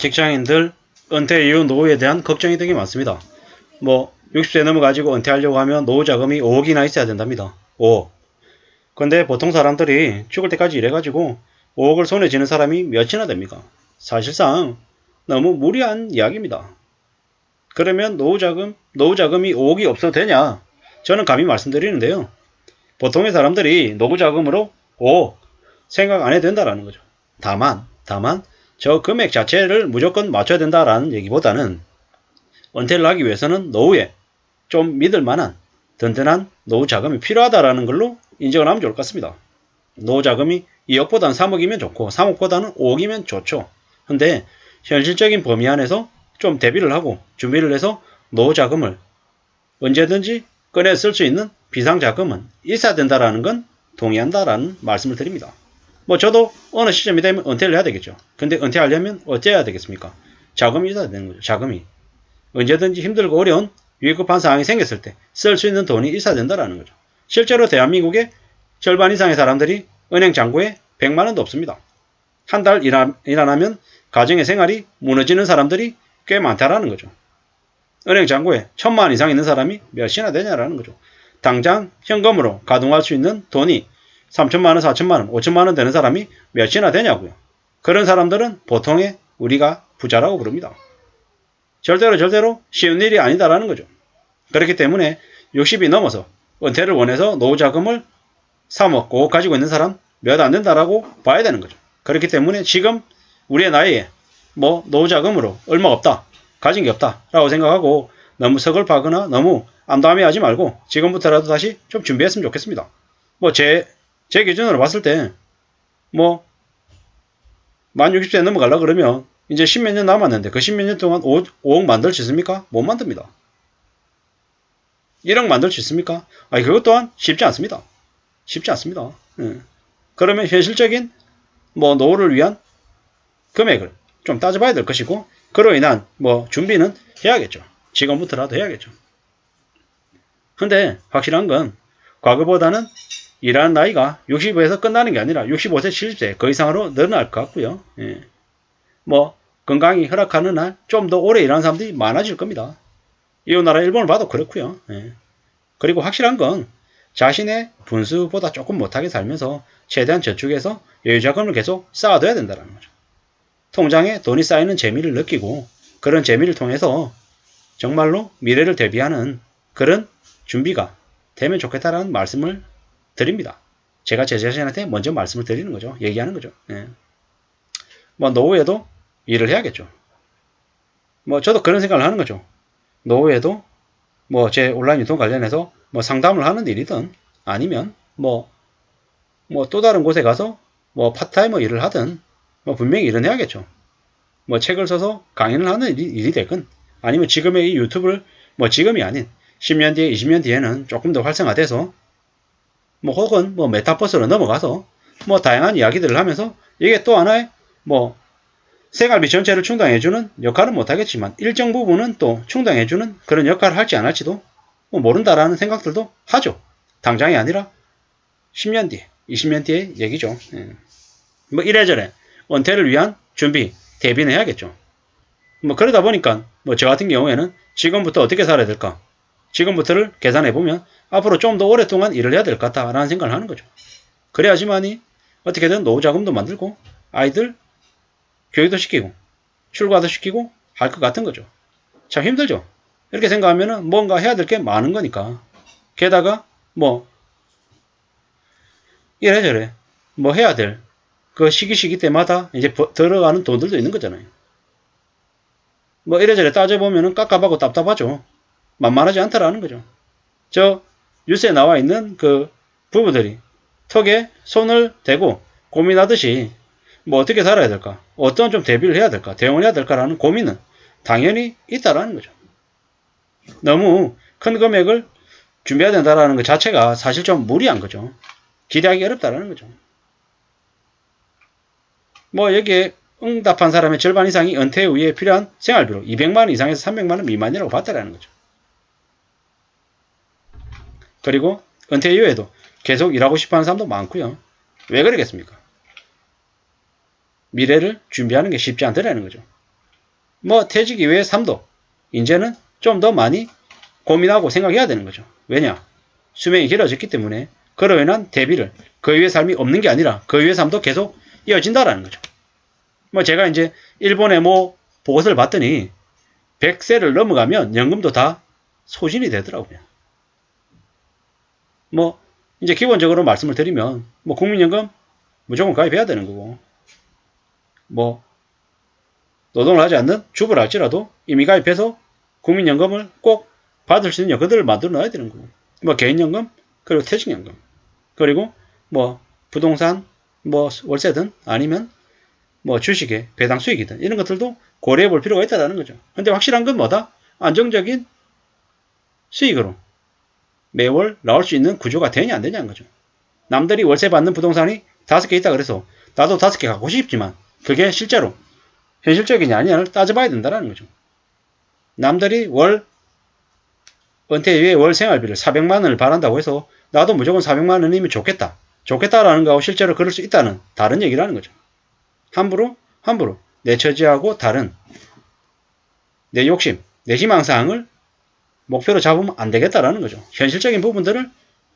직장인들 은퇴 이후 노후에 대한 걱정이 되게 많습니다. 뭐 60세 넘어가지고 은퇴하려고 하면 노후 자금이 5억이나 있어야 된답니다. 5억. 근데 보통 사람들이 죽을 때까지 일해가지고 5억을 손에 쥐는 사람이 몇이나 됩니까? 사실상 너무 무리한 이야기입니다. 그러면 노후 자금, 노후 자금이 5억이 없어도 되냐? 저는 감히 말씀드리는데요. 보통의 사람들이 노후 자금으로 5억 생각 안 해도 된다라는 거죠. 다만, 다만 저 금액 자체를 무조건 맞춰야 된다라는 얘기보다는 은퇴를 하기 위해서는 노후에 좀 믿을 만한 든든한 노후 자금이 필요하다라는 걸로 인정을 하면 좋을 것 같습니다. 노후 자금이 2억보다는 3억이면 좋고 3억보다는 5억이면 좋죠. 근데 현실적인 범위 안에서 좀 대비를 하고 준비를 해서 노후 자금을 언제든지 꺼내 쓸 수 있는 비상 자금은 있어야 된다라는 건 동의한다라는 말씀을 드립니다. 뭐 저도 어느 시점이 되면 은퇴를 해야 되겠죠. 근데 은퇴하려면 어째야 되겠습니까? 자금이 있어야 되는 거죠. 자금이. 언제든지 힘들고 어려운 위급한 상황이 생겼을 때 쓸 수 있는 돈이 있어야 된다라는 거죠. 실제로 대한민국의 절반 이상의 사람들이 은행 잔고에 100만 원도 없습니다. 한 달일안 하면 가정의 생활이 무너지는 사람들이 꽤 많다라는 거죠. 은행 잔고에 천만 원 이상 있는 사람이 몇이나 되냐라는 거죠. 당장 현금으로 가동할 수 있는 돈이 3천만 원, 4천만 원, 5천만 원 되는 사람이 몇이나 되냐고요. 그런 사람들은 보통의 우리가 부자라고 부릅니다. 절대로 절대로 쉬운 일이 아니다라는 거죠. 그렇기 때문에 60이 넘어서 은퇴를 원해서 노후 자금을 3억, 5억 가지고 있는 사람 몇 안 된다라고 봐야 되는 거죠. 그렇기 때문에 지금 우리의 나이에 뭐 노후 자금으로 얼마 없다, 가진 게 없다라고 생각하고 너무 서글파거나 너무 암담해하지 말고 지금부터라도 다시 좀 준비했으면 좋겠습니다. 뭐 제 제 기준으로 봤을 때 뭐 만 60세 넘어가려 그러면 이제 십몇 년 남았는데 그 십몇 년 동안 5, 5억 만들 수 있습니까? 못 만듭니다. 1억 만들 수 있습니까? 아니 그것 또한 쉽지 않습니다. 쉽지 않습니다. 예. 그러면 현실적인 뭐 노후를 위한 금액을 좀 따져봐야 될 것이고 그로 인한 뭐 준비는 해야겠죠. 지금부터라도 해야겠죠. 근데 확실한 건 과거보다는 일하는 나이가 65에서 끝나는 게 아니라 65세, 70세 그 이상으로 늘어날 것 같고요. 예. 뭐 건강이 허락하는 날좀더 오래 일하는 사람들이 많아질 겁니다. 이웃 나라 일본을 봐도 그렇고요. 예. 그리고 확실한 건 자신의 분수보다 조금 못하게 살면서 최대한 저축해서 여유자금을 계속 쌓아둬야 된다는 거죠. 통장에 돈이 쌓이는 재미를 느끼고 그런 재미를 통해서 정말로 미래를 대비하는 그런 준비가 되면 좋겠다라는 말씀을 드립니다. 제가 제 자신한테 먼저 말씀을 드리는 거죠. 얘기하는 거죠. 예. 뭐 노후에도 일을 해야겠죠. 뭐 저도 그런 생각을 하는 거죠. 노후에도 뭐 제 온라인 유통 관련해서 뭐 상담을 하는 일이든 아니면 뭐 뭐 또 다른 곳에 가서 뭐 파타이머 일을 하든 뭐 분명히 일은 해야겠죠. 뭐 책을 써서 강연을 하는 일이, 일이 되건 아니면 지금의 이 유튜브를 뭐 지금이 아닌 10년 뒤에 20년 뒤에는 조금 더 활성화돼서 뭐 혹은 뭐 메타버스로 넘어가서 뭐 다양한 이야기들을 하면서 이게 또 하나의 뭐 생활비 전체를 충당해주는 역할은 못하겠지만 일정 부분은 또 충당해주는 그런 역할을 할지 안 할지도 뭐 모른다라는 생각들도 하죠. 당장이 아니라 10년 뒤, 20년 뒤의 얘기죠. 예. 뭐 이래저래 은퇴를 위한 준비, 대비는 해야겠죠. 뭐 그러다 보니까 뭐 저 같은 경우에는 지금부터 어떻게 살아야 될까? 지금부터를 계산해 보면 앞으로 좀 더 오랫동안 일을 해야 될 것 같다라는 생각을 하는 거죠. 그래야지만이 어떻게든 노후 자금도 만들고 아이들 교육도 시키고 출가도 시키고 할 것 같은 거죠. 참 힘들죠. 이렇게 생각하면 뭔가 해야 될 게 많은 거니까. 게다가 뭐 이래저래 뭐 해야 될 그 시기 시기 때마다 이제 들어가는 돈들도 있는 거잖아요. 뭐 이래저래 따져보면 깝깝하고 답답하죠. 만만하지 않다라는 거죠. 저 뉴스에 나와 있는 그 부부들이 턱에 손을 대고 고민하듯이 뭐 어떻게 살아야 될까? 어떤 좀 대비를 해야 될까? 대응을 해야 될까라는 고민은 당연히 있다라는 거죠. 너무 큰 금액을 준비해야 된다라는 것 자체가 사실 좀 무리한 거죠. 기대하기 어렵다라는 거죠. 뭐 여기에 응답한 사람의 절반 이상이 은퇴 후에 필요한 생활비로 200만원 이상에서 300만원 미만이라고 봤다라는 거죠. 그리고 은퇴 이후에도 계속 일하고 싶어 하는 사람도 많고요. 왜 그러겠습니까? 미래를 준비하는 게 쉽지 않더라는 거죠. 뭐 퇴직 이외의 삶도 이제는 좀 더 많이 고민하고 생각해야 되는 거죠. 왜냐? 수명이 길어졌기 때문에 그로 인한 대비를 그 이외의 삶이 없는 게 아니라 그 이외의 삶도 계속 이어진다라는 거죠. 뭐 제가 이제 일본의 뭐 보고서를 봤더니 100세를 넘어가면 연금도 다 소진이 되더라고요. 뭐 이제 기본적으로 말씀을 드리면 뭐 국민연금 무조건 가입해야 되는 거고 뭐 노동을 하지 않는 주부를 할지라도 이미 가입해서 국민연금을 꼭 받을 수 있는 여건들을 만들어 놔야 되는 거고 뭐 개인연금 그리고 퇴직연금 그리고 뭐 부동산 뭐 월세든 아니면 뭐 주식의 배당 수익이든 이런 것들도 고려해 볼 필요가 있다는 거죠. 근데 확실한 건 뭐다? 안정적인 수익으로 매월 나올 수 있는 구조가 되냐 안 되냐는 거죠. 남들이 월세 받는 부동산이 다섯 개 있다 그래서 나도 다섯 개 갖고 싶지만 그게 실제로 현실적이냐 아니냐를 따져봐야 된다는 거죠. 남들이 월 은퇴 이후에 월 생활비를 400만 원을 바란다고 해서 나도 무조건 400만 원이면 좋겠다. 좋겠다라는 거하고 실제로 그럴 수 있다는 다른 얘기라는 거죠. 함부로 함부로 내 처지하고 다른 내 욕심, 내 희망사항을 목표로 잡으면 안 되겠다라는 거죠. 현실적인 부분들을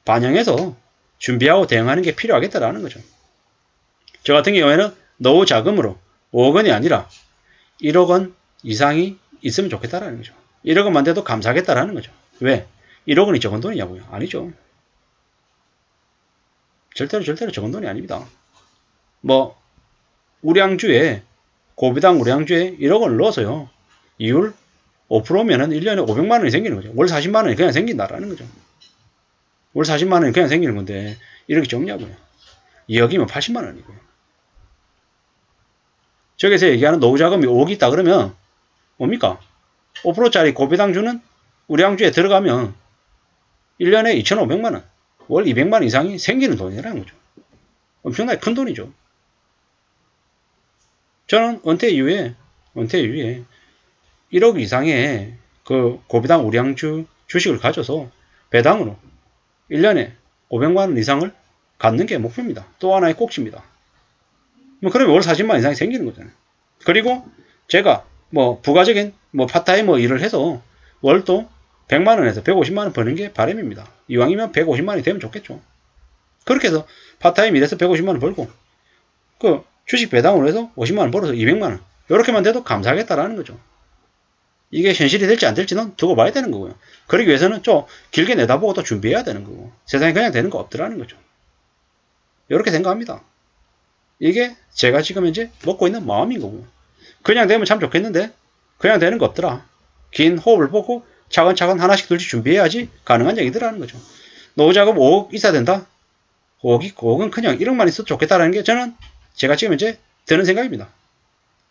반영해서 준비하고 대응하는 게 필요하겠다라는 거죠. 저 같은 경우에는 노후 자금으로 5억 원이 아니라 1억 원 이상이 있으면 좋겠다라는 거죠. 1억 원만 돼도 감사하겠다라는 거죠. 왜? 1억 원이 적은 돈이냐고요? 아니죠. 절대로 절대로 적은 돈이 아닙니다. 뭐 우량주에 고비당 우량주에 1억 원을 넣어서요. 이율 5%면은 1년에 500만 원이 생기는 거죠. 월 40만 원이 그냥 생긴다라는 거죠. 월 40만 원이 그냥 생기는 건데 이렇게 적냐고요. 2억이면 80만 원이고요. 저기서 얘기하는 노후 자금이 5억 있다 그러면 뭡니까? 5%짜리 고비당 주는 우량주에 들어가면 1년에 2,500만 원, 월 200만 원 이상이 생기는 돈이라는 거죠. 엄청나게 큰 돈이죠. 저는 은퇴 이후에, 은퇴 이후에 1억 이상의 그 고비당 우량주 주식을 가져서 배당으로 1년에 500만 원 이상을 갖는 게 목표입니다. 또 하나의 꼭지입니다. 뭐 그러면 월 40만 이상이 생기는 거잖아요. 그리고 제가 뭐 부가적인 뭐 파타이머 일을 해서 월도 100만 원에서 150만 원 버는 게 바람입니다. 이왕이면 150만 원이 되면 좋겠죠. 그렇게 해서 파타임 일해서 150만 원 벌고 그 주식 배당으로 해서 50만 원 벌어서 200만 원 이렇게만 돼도 감사하겠다라는 거죠. 이게 현실이 될지 안 될지는 두고 봐야 되는 거고요. 그러기 위해서는 좀 길게 내다보고 또 준비해야 되는 거고 세상에 그냥 되는 거 없더라는 거죠. 이렇게 생각합니다. 이게 제가 지금 현재 먹고 있는 마음인 거고요. 그냥 되면 참 좋겠는데 그냥 되는 거 없더라. 긴 호흡을 보고 차근차근 하나씩 둘씩 준비해야지 가능한 얘기더라는 거죠. 노후자금 5억 있어야 된다? 5억이, 5억은 그냥 1억만 있어도 좋겠다라는 게 저는 제가 지금 이제 드는 생각입니다.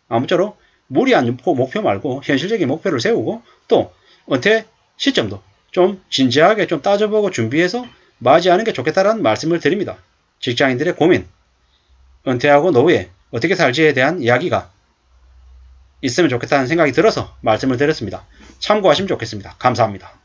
아무쪼록 무리한 목표 말고 현실적인 목표를 세우고 또 은퇴 시점도 좀 진지하게 좀 따져보고 준비해서 맞이하는 게 좋겠다라는 말씀을 드립니다. 직장인들의 고민, 은퇴하고 노후에 어떻게 살지에 대한 이야기가 있으면 좋겠다는 생각이 들어서 말씀을 드렸습니다. 참고하시면 좋겠습니다. 감사합니다.